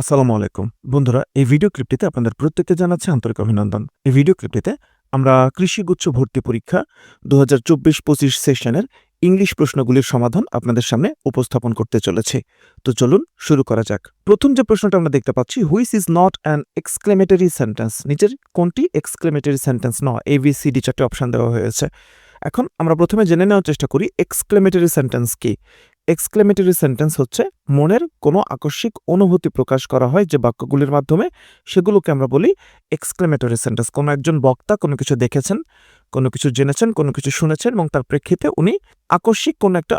আসসালামু আলাইকুম। বন্ধুরা, এই ভিডিও ক্লিপটিতে আপনাদের প্রত্যেককে জানাচ্ছি আন্তরিক অভিনন্দন। এই ভিডিও ক্লিপটিতে আমরা কৃষিগুচ্ছ ভর্তি পরীক্ষা দু হাজার চব্বিশ পঁচিশ সেশনের ইংলিশ প্রশ্নগুলির সমাধান আপনাদের সামনে উপস্থাপন করতে চলেছি। তো চলুন, শুরু করা যাক। প্রথম যে প্রশ্নটা আমরা দেখতে পাচ্ছি which is not an exclamatory sentence নিচের কোনটি এক্সক্লেমেটারি সেন্টেন্স নয়? ডি চারটে অপশন দেওয়া হয়েছে। এখন আমরা প্রথমে জেনে নেওয়ার চেষ্টা করি এক্সক্লেমেটারি সেন্টেন্স কি? এক্সক্লেমেটরি সেন্টেন্স হচ্ছে, মনের কোনো আকস্মিক অনুভূতি প্রকাশ করা হয় যে বাক্যগুলির মাধ্যমে সেগুলোকে আমরা বলি এক্সক্লেমেটরি সেন্টেন্স কোনো একজন বক্তা কোনো কিছু দেখেছেন, কোনো কিছু জেনেছেন, কোনো কিছু শুনেছেন এবং তার প্রেক্ষিতে উনি আকস্মিক কোনো একটা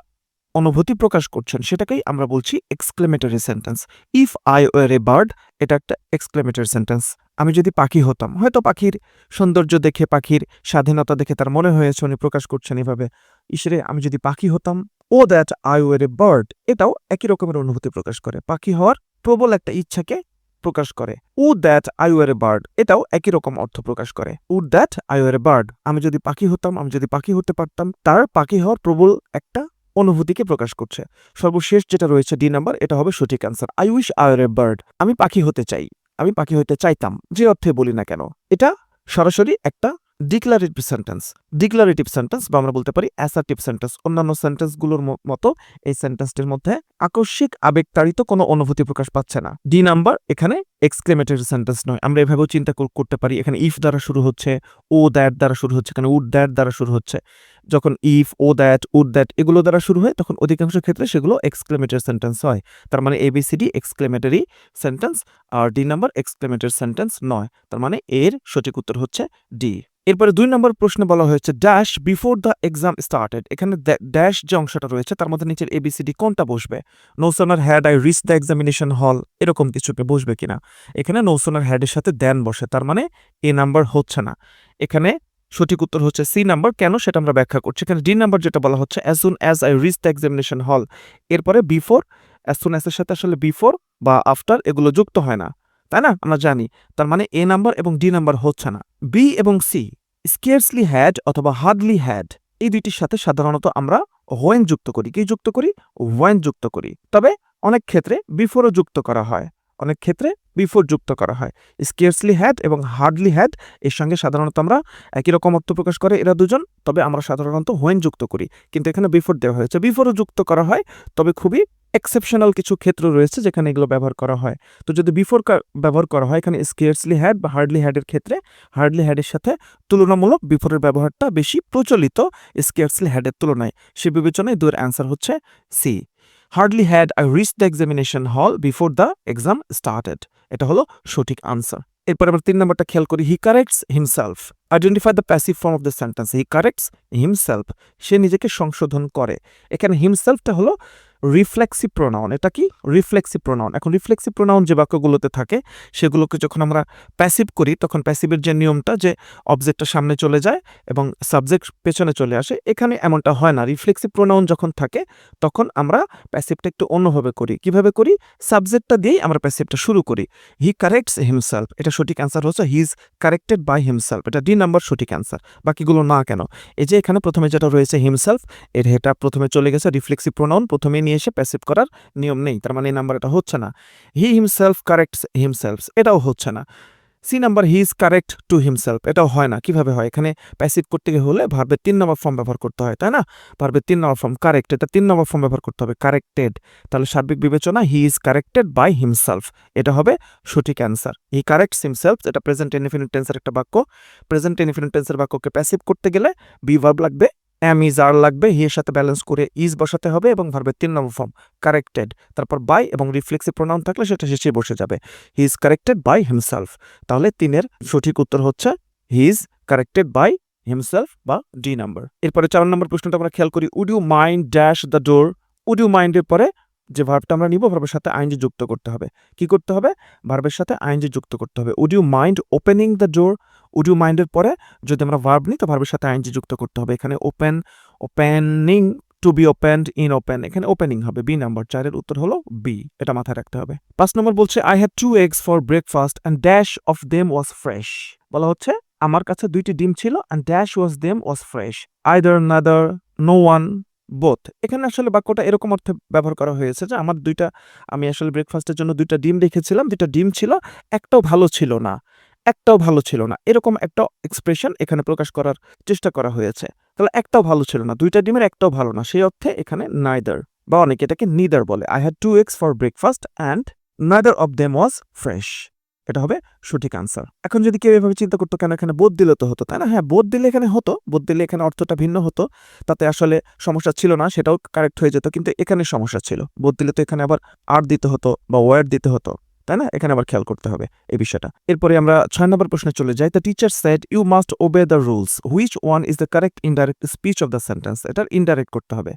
অনুভূতি প্রকাশ করছেন, সেটাকেই আমরা বলছি exclamatory sentence if I were a bird এটা একটা এক্সক্লেমেটরি সেন্টেন্স আমি যদি পাখি হতাম, হয়তো পাখির সৌন্দর্য দেখে, পাখির স্বাধীনতা দেখে তার মনে হয়েছে উনি প্রকাশ করছেন এভাবে। ইসরে, আমি যদি পাখি হতাম O that I were a bird, এটাও একই রকমের অনুভূতি প্রকাশ করে। পাখি হওয়ার প্রবল একটা ইচ্ছাকে প্রকাশ করে। O that I were a bird, এটাও একই রকম অর্থ প্রকাশ করে। O that I were a bird, আমি যদি পাখি হতাম, আমি যদি পাখি হতে পারতাম, তার পাখি হওয়ার প্রবল একটা অনুভূতিকে প্রকাশ করছে। সর্বশেষ যেটা রয়েছে ডি নাম্বার, এটা হবে সঠিক answer. I wish I were a bird, আমি পাখি হতে চাই, আমি পাখি হতে চাইতাম, যে অর্থে বলি না কেন। এটা সরাসরি একটা ডিক্লারেটিভ সেন্টেন্স ডিক্লারেটিভ সেন্টেন্স বা আমরা বলতে পারি অ্যাসার্টিভ সেন্টেন্স অন্যান্য সেন্টেন্সগুলোর মতো এই সেন্টেন্সটির মধ্যে আকস্মিক আবেগতাড়িত কোনো অনুভূতি প্রকাশ পাচ্ছে না। ডি নাম্বার এখানে এক্সক্লেমেটরি সেন্টেন্স নয়। আমরা এভাবেও চিন্তা করতে পারি। এখানে ইফ দ্বারা শুরু হচ্ছে ও দ্যাট দ্বারা শুরু হচ্ছে, এখানে উড দ্যাট দ্বারা শুরু হচ্ছে। যখন if O that would that এগুলো দ্বারা শুরু হয়, তখন অধিকাংশ ক্ষেত্রে সেগুলো এক্সক্লেমেটরি সেন্টেন্স হয়। তার মানে এবিসিডি এক্সক্লেমেটারি সেন্টেন্স আর ডি নাম্বার এক্সক্লেমেটরি সেন্টেন্স নয়। তার মানে এর সঠিক উত্তর হচ্ছে ডি এরপরে দুই নম্বর প্রশ্নে বলা হয়েছে dash before the exam started এখানে ড্যাশ যে অংশটা রয়েছে, তার মধ্যে নিচের এবিসিডি কোনটা বসবে? No sooner had I reach the examination hall এরকম কিছুকে বসবে কিনা? এখানে নৌসোনার হ্যাডের সাথে দেন বসে, তার মানে এ নাম্বার হচ্ছে না। এখানে সঠিক উত্তর হচ্ছে সি নাম্বার কেন সেটা আমরা ব্যাখ্যা করছি। এখানে ডি নাম্বার যেটা বলা হচ্ছে as soon as I reach the examination hall এরপরে বিফোর অ্যাজ সুন অ্যাজের সাথে আসলে বিফোর বা আফটার এগুলো যুক্ত হয় না, তাই না? আমরা জানি, তার মানে এ নাম্বার এবং ডি নাম্বার হচ্ছে না। বি এবং সি স্কেয়ার্সলি হ্যাড অথবা হার্ডলি হ্যাড এই দুইটির সাথে সাধারণত আমরা ওয়েন যুক্ত করি। কি যুক্ত করি? ওয়েন যুক্ত করি। তবে অনেক ক্ষেত্রে বিফোরও যুক্ত করা হয়। অনেক ক্ষেত্রে বিফোর যুক্ত করা হয়। স্কেয়ার্সলি হ্যাড এবং হার্ডলি হ্যাড এর সঙ্গে সাধারণত আমরা একই রকম অর্থ প্রকাশ করে এরা দুজন। তবে আমরা সাধারণত হোয়েন যুক্ত করি। কিন্তু এখানে বিফোর দেওয়া হয়েছে। বিফোরও যুক্ত করা হয়। তবে খুবই এক্সেপশনাল কিছু ক্ষেত্র রয়েছে যেখানে এগুলো ব্যবহার করা হয়। তো যদি বিফোর ব্যবহার করা হয়, এখানে স্কেয়ার্সলি হ্যাড বা হার্ডলি হ্যাডের ক্ষেত্রে হার্ডলি হ্যাডের সাথে তুলনামূলক বিফোরের ব্যবহারটা বেশি প্রচলিত স্কেয়ার্সলি হ্যাডের তুলনায়। সে বিবেচনায় দুয়ের অ্যান্সার হচ্ছে C hardly had I reach the examination hall before the exam started এটা হলো সঠিক আনসার এরপর আমরা তিন নম্বরটা খেয়াল করি। He corrects himself identify the passive form of the sentence he corrects himself সে নিজেকে সংশোধন করে। এখানে হিমসেলফটা হলো রিফ্লেক্সিভ প্রোনাউন এটা কি? রিফ্লেক্সিভ প্রোনাউন এখন রিফ্লেক্সিভ প্রোনাউন যে বাক্যগুলোতে থাকে, সেগুলোকে যখন আমরা প্যাসিভ করি, তখন প্যাসিভের যে নিয়মটা যে অবজেক্টটা সামনে চলে যায় এবং সাবজেক্ট পেছনে চলে আসে, এখানে এমনটা হয় না। রিফ্লেক্সিভ প্রোনাউন যখন থাকে, তখন আমরা প্যাসিভটা একটু অন্যভাবে করি। কীভাবে করি? সাবজেক্টটা দিয়েই আমরা প্যাসিভটা শুরু করি। হি কারেক্টস হিমসেলফ এটা সঠিক অ্যান্সার হচ্ছে he is corrected by himself এটা ডি নাম্বার সঠিক অ্যান্সার বাকিগুলো না কেন? এই যে এখানে প্রথমে যেটা রয়েছে হিমসেলফ এর এটা প্রথমে চলে গেছে রিফ্লেক্সিভ প্রোনাউন প্রথমে নিয়ে এসে প্যাসিভ করার নিয়ম নেই, তার মানে এই নাম্বার এটা হচ্ছে না। হি হিমসেলফ কারেক্টস হিমসেলফ এটাও হচ্ছে না। C number he is correct to himself এটাও হয় না। কীভাবে হয়? এখানে প্যাসিভ করতে হলে ভার্বের তিন নম্বর ফর্ম ব্যবহার করতে হয়, তাই না? ভার্বের তিন নম্বর ফর্ম কারেক্ট এটা তিন নম্বর ফর্ম ব্যবহার করতে হবে কারেক্টেড তাহলে সার্বিক বিবেচনা he is corrected by himself এটা হবে সঠিক অ্যান্সার হি কারেক্টস হিমসেলফ এটা প্রেজেন্ট ইনফিনিট টেন্সের একটা বাক্য। প্রেজেন্ট ইনফিনিট টেন্সের বাক্যকে প্যাসিভ করতে গেলে বি ভার্ব লাগবে এম ইজ আর লাগবে হি এর সাথে ব্যালেন্স করে ইজ বসাতে হবে এবং ভার্বের তিন নম্বর ফর্ম কারেক্টেড তারপর বাই এবং রিফ্লেক্সিভ প্রোনাউন থাকলে সেটা শেষে বসে যাবে। He is corrected by himself তাহলে তিনের সঠিক উত্তর হচ্ছে he is corrected by himself বা ডি নাম্বার এরপরে চার নম্বর প্রশ্নটা আমরা খেয়াল করি would you mind dash the door would you মাইন্ডের পরে যে ভার্বটা আমরা নিব ভার্বের সাথে আইনজি যুক্ত করতে হবে। কি করতে হবে? ভার্বের সাথে আইনজি যুক্ত করতে হবে। Would you mind opening the door would you মাইন্ডের পরে যদি আমরা ভার্ব নিই, তো ভার্বের সাথে আইনজি যুক্ত করতে হবে। এখানে open opening to be opened in open এখানে ওপেনিং হবে বি নাম্বার চারের উত্তর হলো বি এটা মাথায় রাখতে হবে। পাঁচ নম্বর বলছে I have two eggs for breakfast and dash of them was fresh বলা হচ্ছে, আমার কাছে দুইটি ডিম ছিল and dash was them was fresh either neither no one both এখানে আসলে বাক্যটা এরকম অর্থে ব্যবহার করা হয়েছে যে আমার দুইটা, আমি আসলে ব্রেকফাস্টের জন্য দুইটা ডিম রেখেছিলাম, দুইটা ডিম ছিল, একটাও ভালো ছিল না, একটাও ভালো ছিল না। এরকম একটা এক্সপ্রেশন এখানে প্রকাশ করার চেষ্টা করা হয়েছে। তাহলে একটাও ভালো ছিল না, দুইটা ডিমের একটাও ভালো না, সেই অর্থে এখানে নাইদার বা অনেকে এটাকে নিদার বলে। I had two eggs for breakfast and neither of them was fresh এটা হবে সঠিক আনসার এখন যদি কেউ এভাবে চিন্তা করতো, কেন এখানে বোধ দিলে তো হতো? তাই না? হ্যাঁ বোধ দিলে এখানে হতো। বোধ দিলে এখানে অর্থটা ভিন্ন হতো। তাতে আসলে সমস্যা ছিল না, সেটাও কারেক্ট হয়ে যেত। কিন্তু এখানে সমস্যা ছিল। বোধ দিলে তো এখানে আবার আর দিতে হতো বা ওয়ার দিতে হতো। তাই না? এখানে আবার খেয়াল করতে হবে এই বিষয়টা। এরপরে আমরা ছয় নম্বর প্রশ্নে চলে যাই। The teacher said you must obey the rules which one is the correct indirect speech of the sentence এটার ইনডাইরেক্ট করতে হবে।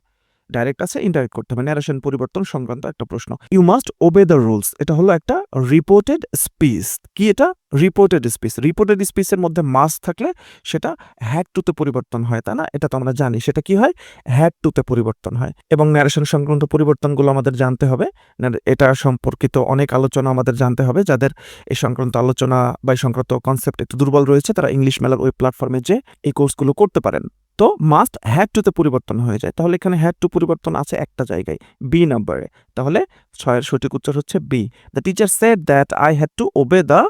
ডাইরেক্ট আছে ইনডাইরেক্ট করতে হবে। ন্যারেশন পরিবর্তন সংক্রান্ত একটা প্রশ্ন। You must obey the rules এটা হলো একটা রিপোর্টেড স্পিচ কি এটা? রিপোর্টেড স্পিচ রিপোর্টেড স্পিচের মধ্যে মাস থাকলে সেটা হ্যাড টুতে পরিবর্তন হয়, তাই না? এটা তো আমরা জানি। সেটা কি হয়? হ্যাড টুতে পরিবর্তন হয়। এবং ন্যারেশন সংক্রান্ত পরিবর্তনগুলো আমাদের জানতে হবে। এটা সম্পর্কিত অনেক আলোচনা আমাদের জানতে হবে। যাদের এই সংক্রান্ত আলোচনা বা সংক্রান্ত কনসেপ্ট একটু দুর্বল রয়েছে, তারা ইংলিশ মেলার ওই প্ল্যাটফর্মে যে এই কোর্সগুলো করতে পারেন। তো মাস্ট হ্যাড টুতে পরিবর্তন হয়ে যায়। তাহলে এখানে হ্যাড টু পরিবর্তন আছে একটা জায়গায় বি নাম্বারে তাহলে ছয়ের সঠিক উত্তর হচ্ছে B the teacher said that I had to obey the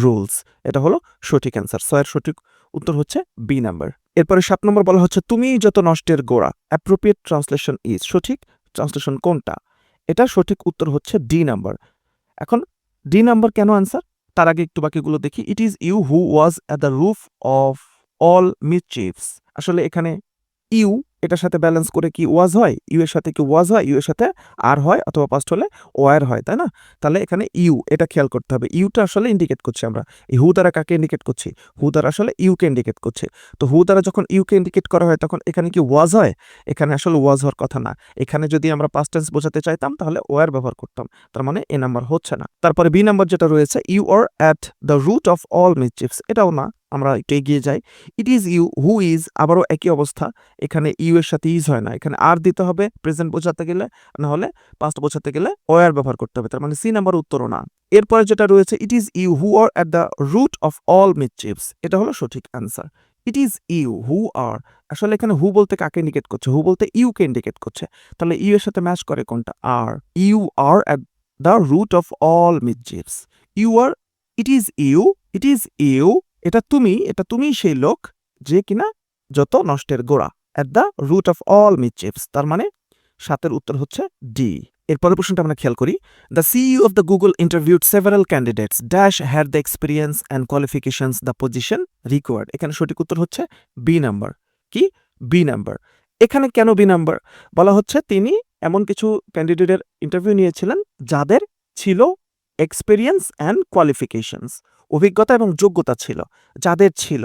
rules এটা হলো সঠিক অ্যান্সার ছয়ের সঠিক উত্তর হচ্ছে বি নাম্বার এরপরে সাত নম্বর বলা হচ্ছে, তুমি যত নষ্টের গোড়া অ্যাপ্রোপ্রিয়েট ট্রান্সলেশন ইজ সঠিক ট্রান্সলেশন কোনটা? এটা সঠিক উত্তর হচ্ছে ডি নাম্বার এখন ডি নাম্বার কেন অ্যান্সার তার আগে একটু বাকিগুলো দেখি। It is you who was at the roof of all mischiefs আসলে এখানে ইউ এটার সাথে ব্যালেন্স করে কি ওয়াজ হয়? ইউ এর সাথে কি ওয়াজ হয়? ইউ এর সাথে আর হয় অথবা পাস্ট হলে ওয়ার হয়, তাই না? তাহলে এখানে ইউ এটা খেয়াল করতে হবে। ইউটা আসলে ইন্ডিকেট করছে আমরা। এই হু দ্বারা কাকে ইন্ডিকেট করছি? হু দ্বারা আসলে ইউকে ইন্ডিকেট করছে। তো হু দ্বারা যখন ইউকে ইন্ডিকেট করা হয় তখন এখানে কি ওয়াজ হয়? এখানে আসলে ওয়াজ হওয়ার কথা না। এখানে যদি আমরা পাস্ট টেন্স বোঝাতে চাইতাম তাহলে ওয়ার ব্যবহার করতাম। তার মানে এ নাম্বার হচ্ছে না। তারপরে বি নাম্বার যেটা রয়েছে you are at the root of all mischiefs এটাও না, আমরা একটু এগিয়ে যাই। It is you who is আবারও একই অবস্থা। এখানে ইউ এর সাথে ইজ হয় না। এখানে আর দিতে হবে প্রেজেন্ট বোঝাতে গেলে, না হলে পাস্ট বোঝাতে গেলে ওয়ার ব্যবহার করতে হবে, তার মানে সি নাম্বার উত্তরও না। এরপরে যেটা রয়েছে it is you who are at the root of all mischiefs এটা হলো সঠিক answer it is you who are আসলে এখানে হু বলতে কাকে ইন্ডিকেট করছে? হু বলতে ইউকে ইন্ডিকেট করছে? তাহলে ইউ এর সাথে ম্যাচ করে কোনটা? Are you are at the root of all mischiefs you are it is you it is you এটা তুমি এটা তুমি সেই লোক, যে কিনা যত নষ্টের গোড়া। At the root of all mischiefs তার মানে সাতের উত্তর হচ্ছে ডি এরপরের প্রশ্নটা আমরা খেয়াল করি। The CEO of the Google interviewed several candidates dash had the experience and qualifications the position required এখানে সঠিক উত্তর হচ্ছে বি নাম্বার কি? বি নাম্বার এখানে কেন বি নাম্বার বলা হচ্ছে তিনি এমন কিছু ক্যান্ডিডেটের ইন্টারভিউ নিয়েছিলেন যাদের ছিল এক্সপিরিয়েন্স অ্যান্ড কোয়ালিফিকেশনস অভিজ্ঞতা এবং যোগ্যতা ছিল, যাদের ছিল।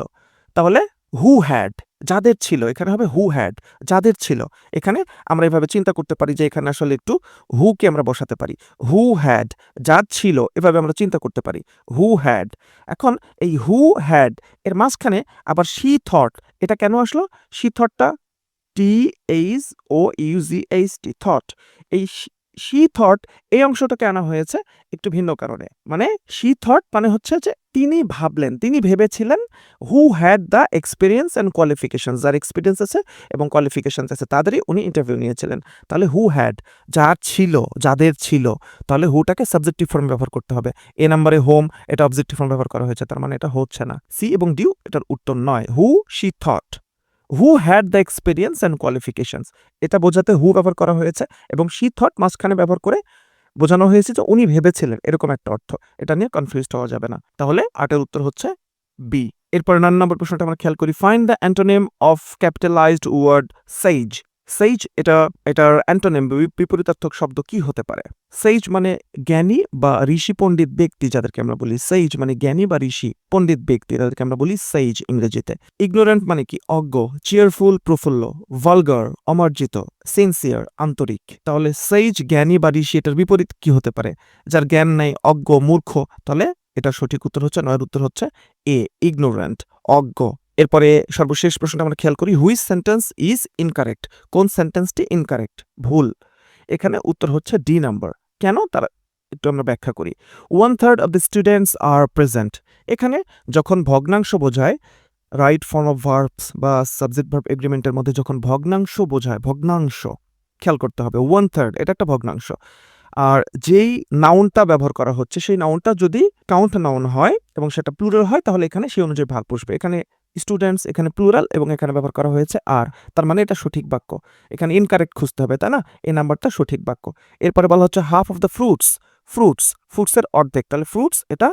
তাহলে হু হ্যাড যাদের ছিল, এখানে হবে হু হ্যাড যাদের ছিল। এখানে আমরা এভাবে চিন্তা করতে পারি যে এখানে আসলে একটু হুকে আমরা বসাতে পারি। হু হ্যাড যার ছিল, এভাবে আমরা চিন্তা করতে পারি। হু হ্যাড এখন এই হু হ্যাড এর মাঝখানে আবার শি থট এটা কেন আসলো? She থটটা T H O U G H T thought এই শি থট এই অংশটাকে আনা হয়েছে একটু ভিন্ন কারণে। মানে শি থট মানে হচ্ছে যে তিনি ভাবলেন, তিনি ভেবেছিলেন who had the experience and qualification যার এক্সপিরিয়েন্স আছে এবং কোয়ালিফিকেশনস আছে তাদেরই উনি ইন্টারভিউ নিয়েছিলেন। তাহলে হু হ্যাড যার ছিল, যাদের ছিল, তাহলে হুটাকে সাবজেক্টিভ ফর্ম ব্যবহার করতে হবে। এ নাম্বারে হোম এটা অবজেক্টিভ ফর্ম ব্যবহার করা হয়েছে, তার মানে এটা হচ্ছে না। সি এবং ডিউ এটার উত্তর নয়। Who she thought who had the experience and qualifications এটা বোঝাতে হু ব্যবহার করা হয়েছে এবং শি থট মাঝখানে ব্যবহার করে বোঝানো হয়েছে যে উনি ভেবেছিলেন, এরকম একটা অর্থ। এটা নিয়ে কনফিউজড হওয়া যাবে না। তাহলে আটের উত্তর হচ্ছে বি এরপরে নান নম্বর প্রশ্নটা আমরা খেয়াল করি। Find the antonym of capitalized word sage sage এটা, এটার অ্যান্টোনেম বিপরীতার্থক শব্দ কি হতে পারে? সেইজ মানে জ্ঞানী বা ঋষি পণ্ডিত ব্যক্তি যাদেরকে আমরা বলি সেইজ মানে জ্ঞানী বা ঋষি পণ্ডিত ব্যক্তি তাদেরকে আমরা বলি সেইজ ইংরেজিতে। ইগনোরেন্ট মানে কি অজ্ঞ চিয়ারফুল প্রফুল্ল ভলগার অমার্জিত সিনসিয়ার আন্তরিক। তাহলে সেইজ জ্ঞানী বা ঋষি এটার বিপরীত কি হতে পারে? যার জ্ঞান নাই, অজ্ঞ, মূর্খ, তাহলে এটা সঠিক উত্তর হচ্ছে, নয়ের উত্তর হচ্ছে এ ইগনোরেন্ট অজ্ঞ। এরপরে সর্বশেষ প্রশ্নটা আমরা খেয়াল করি, হুইচ সেন্টেন্স ইজ ইনকারেক্ট? কোন সেন্টেন্সটি ইনকারেক্ট? ভুল। এখানে উত্তর হচ্ছে ডি নাম্বার। কেন? তার একটু আমরা ব্যাখ্যা করি। One third of the students are present. এখানে যখন ভগ্নাংশ বোঝায়, রাইট ফর্ম অফ ভার্বস বা সাবজেক্ট ভার্ব এগ্রিমেন্টের মধ্যে যখন ভগ্নাংশ বোঝায়, ভগ্নাংশ, খেয়াল করতে হবে, ওয়ান থার্ড, এটা একটা ভগ্নাংশ। আর যেই নাউনটা ব্যবহার করা হচ্ছে, সেই নাউনটা যদি কাউন্ট নাউন হয় এবং সেটা প্লুরাল হয়, তাহলে এখানে সেই অনুযায়ী ভাগ বসবে। এখানে স্টুডেন্টস এখানে প্লুরাল এবং এখানে ব্যবহার করা হয়েছে আর তার মানে এটা সঠিক বাক্য। এখানে ইনকারেক্ট খুঁজতে হবে, তাই না? এই নাম্বারটা সঠিক বাক্য। এরপরে বলা হচ্ছে half of the fruits fruits ফ্রুটসের অর্ধেক। তাহলে ফ্রুটস এটা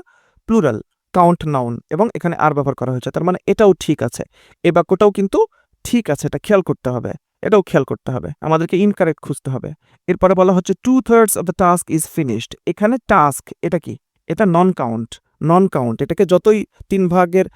প্লুরাল কাউন্ট নাউন এবং এখানে আর ব্যবহার করা হয়েছে। তার মানে এটাও ঠিক আছে। এই বাক্যটাও কিন্তু ঠিক আছে, এটা খেয়াল করতে হবে। এটাও খেয়াল করতে হবে। আমাদেরকে ইনকারেক্ট খুঁজতে হবে। এরপরে বলা হচ্ছে two thirds of the task is finished এখানে টাস্ক এটা কি? এটা নন কাউন্ট নন কাউন্ট এটাকে যতই তিন ভাগের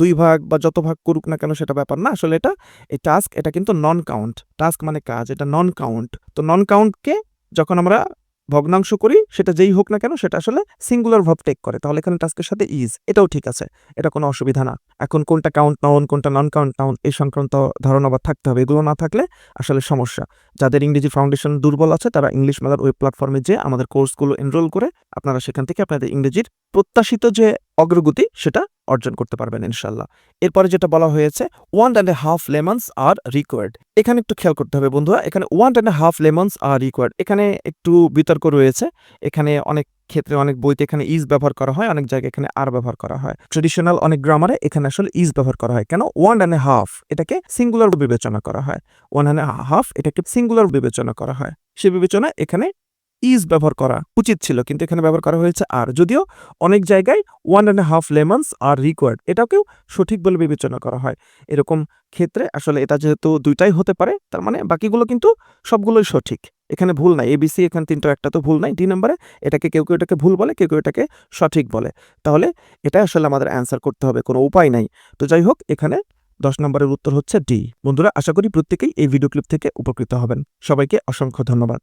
দুই ভাগ বা যত ভাগ করুক না কেন সেটা ব্যাপার না, আসলে এটা, এই টাস্ক এটা কিন্তু নন কাউন্ট টাস্ক মানে কাজ, এটা নন কাউন্ট তো নন কাউন্টকে যখন আমরা ভগ্নাংশ করি, সেটা যেই হোক না কেন, সেটা আসলে সিঙ্গুলার ভাব টেক করে। তাহলে এখানে টাস্কের সাথে ইজ এটাও ঠিক আছে। এটা কোনো অসুবিধা না। এখন কোনটা কাউন্ট নাউন কোনটা নন কাউন্ট নাউন এই সংক্রান্ত ধারণা বা থাকতে হবে। এগুলো না থাকলে আসলে সমস্যা। যাদের ইংরেজি ফাউন্ডেশন দুর্বল আছে, তারা ইংলিশ মেলার ওয়েব প্ল্যাটফর্মে যে আমাদের কোর্সগুলো এনরোল করে আপনারা সেখান থেকে আপনাদের ইংরেজির প্রত্যাশিত যে অগ্রগতি সেটা অর্জন করতে পারবেন ইনশাল্লাহ এরপরে যেটা বলা হয়েছে one and a half lemons are required এখানে একটু খেয়াল করতে হবে বন্ধুরা, এখানে one and a half lemons are required এখানে একটু বিতর্ক রয়েছে, এখানে অনেক ক্ষেত্রে অনেক বইতে এখানে ইজ ব্যবহার করা হয়, অনেক জায়গায় এখানে আর ব্যবহার করা হয়। ট্রেডিশনাল অনেক গ্রামারে এখানে আসলে ইজ ব্যবহার করা হয়। কেন? ওয়ান অ্যান্ড এ হাফ এটাকে সিঙ্গুলার বিবেচনা করা হয়। ওয়ান অ্যান্ড হাফ এটাকে সিঙ্গুলার বিবেচনা করা হয়। সে বিবেচনা এখানে ইজ ব্যবহার করা উচিত ছিল, কিন্তু এখানে ব্যবহার করা হয়েছে আর যদিও অনেক জায়গায় one and half lemons are required এটাকেও সঠিক বলে বিবেচনা করা হয়। এরকম ক্ষেত্রে আসলে এটা যেহেতু দুইটাই হতে পারে, তার মানে বাকিগুলো কিন্তু সবগুলোই সঠিক। এখানে ভুল নাই এবিসি এখানে তিনটা, একটা তো ভুল নাই ডি নাম্বারে এটাকে কেউ কেউ এটাকে ভুল বলে, কেউ কেউ এটাকে সঠিক বলে। তাহলে এটা আসলে আমাদের অ্যান্সার করতে হবে, কোনো উপায় নাই। তো যাই হোক, এখানে দশ নম্বরের উত্তর হচ্ছে ডি বন্ধুরা, আশা করি প্রত্যেকেই এই ভিডিও ক্লিপ থেকে উপকৃত হবেন। সবাইকে অসংখ্য ধন্যবাদ।